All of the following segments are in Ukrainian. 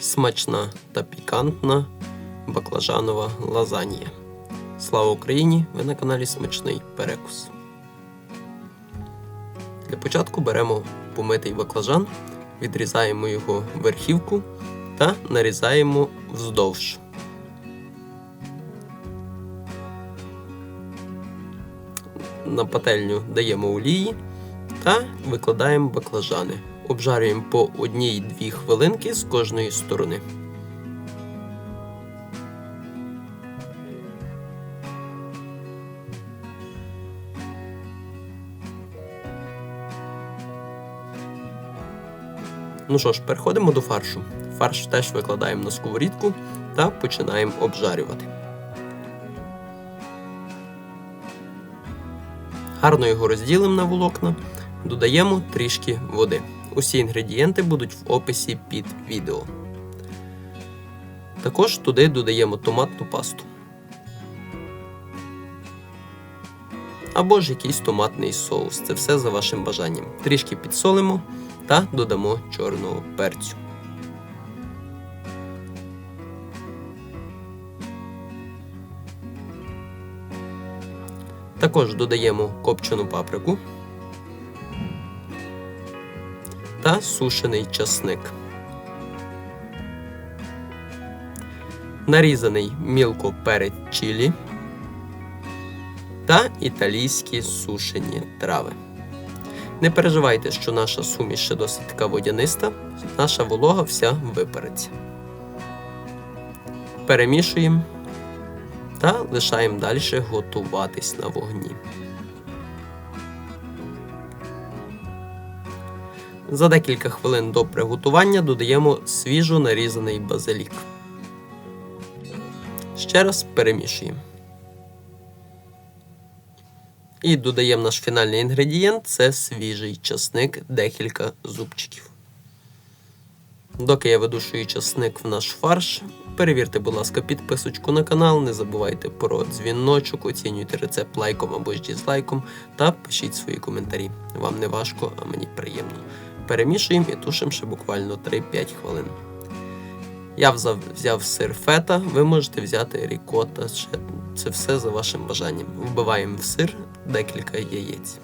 смачна та пікантна баклажанова лазанія. Слава Україні! Ви на каналі Смачний Перекус. Для початку беремо помитий баклажан, відрізаємо його верхівку та нарізаємо вздовж. На пательню даємо олії та викладаємо баклажани. Обжарюємо по 1-2 хвилинки з кожної сторони. Ну що ж, переходимо до фаршу. Фарш теж викладаємо на сковорідку та починаємо обжарювати. Гарно його розділимо на волокна, додаємо трішки води. Усі інгредієнти будуть в описі під відео. Також туди додаємо томатну пасту. Або ж якийсь томатний соус. Це все за вашим бажанням. Трішки підсолимо та додамо чорного перцю. Також додаємо копчену паприку та сушений часник. Нарізаний мілко перець чилі та італійські сушені трави. Не переживайте, що наша суміш ще досить така водяниста, наша волога вся випариться. Перемішуємо та лишаємо далі готуватись на вогні. За декілька хвилин до приготування додаємо свіжо нарізаний базилік. Ще раз перемішуємо. І додаємо наш фінальний інгредієнт це свіжий часник, декілька зубчиків. Доки я видушую часник в наш фарш, перевірте, будь ласка, підписочку на канал, не забувайте про дзвіночок, оцінюйте рецепт лайком або ж дізлайком та пишіть свої коментарі. Вам не важко, а мені приємно. Перемішуємо і тушимо ще буквально 3-5 хвилин. Я взяв, сир фета, ви можете взяти рікота, це все за вашим бажанням. Вбиваємо в сир декілька яєць.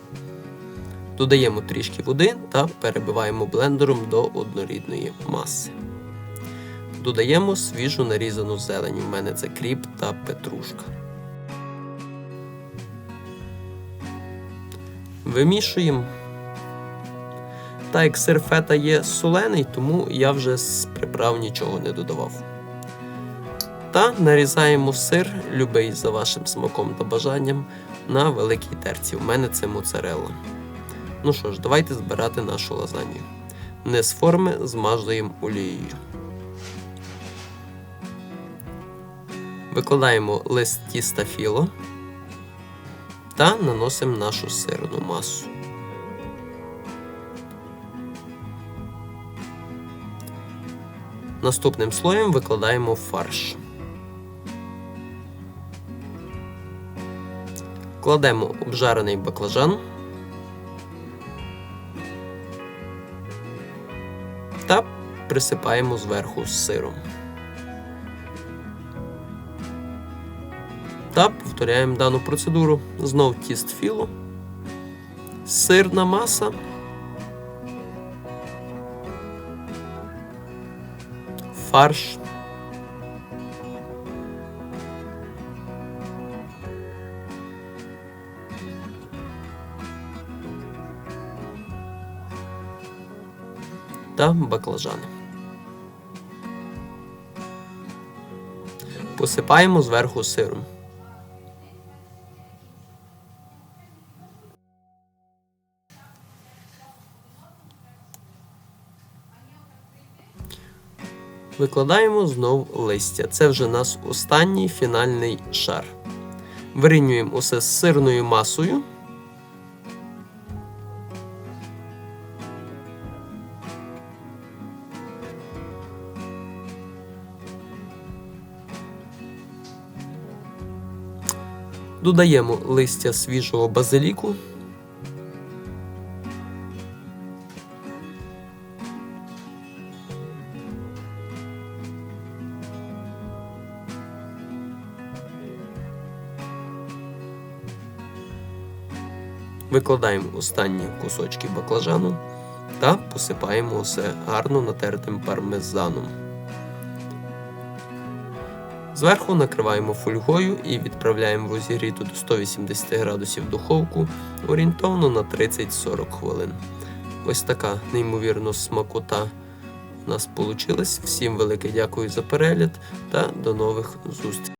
Додаємо трішки води та перебиваємо блендером до однорідної маси. Додаємо свіжу нарізану зелень. У мене це кріп та петрушка. Вимішуємо. Так як сир фета є солений, тому я вже з приправ нічого не додавав. Та нарізаємо сир, любий за вашим смаком та бажанням, на великій терці. У мене це моцарелла. Ну що ж, давайте збирати нашу лазанью. Низ форми змазуємо олією. Викладаємо лист тіста філо та наносимо нашу сирну масу. Наступним слоєм викладаємо фарш. Кладемо обжарений баклажан та присипаємо зверху сиром. Та повторяємо дану процедуру. Знов тіст філо, сирна маса. Фарш. Та баклажани. Посипаємо зверху сиром. Викладаємо знов листя. Це вже наш останній фінальний шар. Вирівнюємо усе з сирною масою. Додаємо листя свіжого базиліку. Викладаємо останні кусочки баклажану та посипаємо все гарно натертим пармезаном. Зверху накриваємо фольгою і відправляємо в розігріту до 180 градусів духовку орієнтовно на 30-40 хвилин. Ось така неймовірно смакота у нас вийшла. Всім велике дякую за перегляд та до нових зустрічей.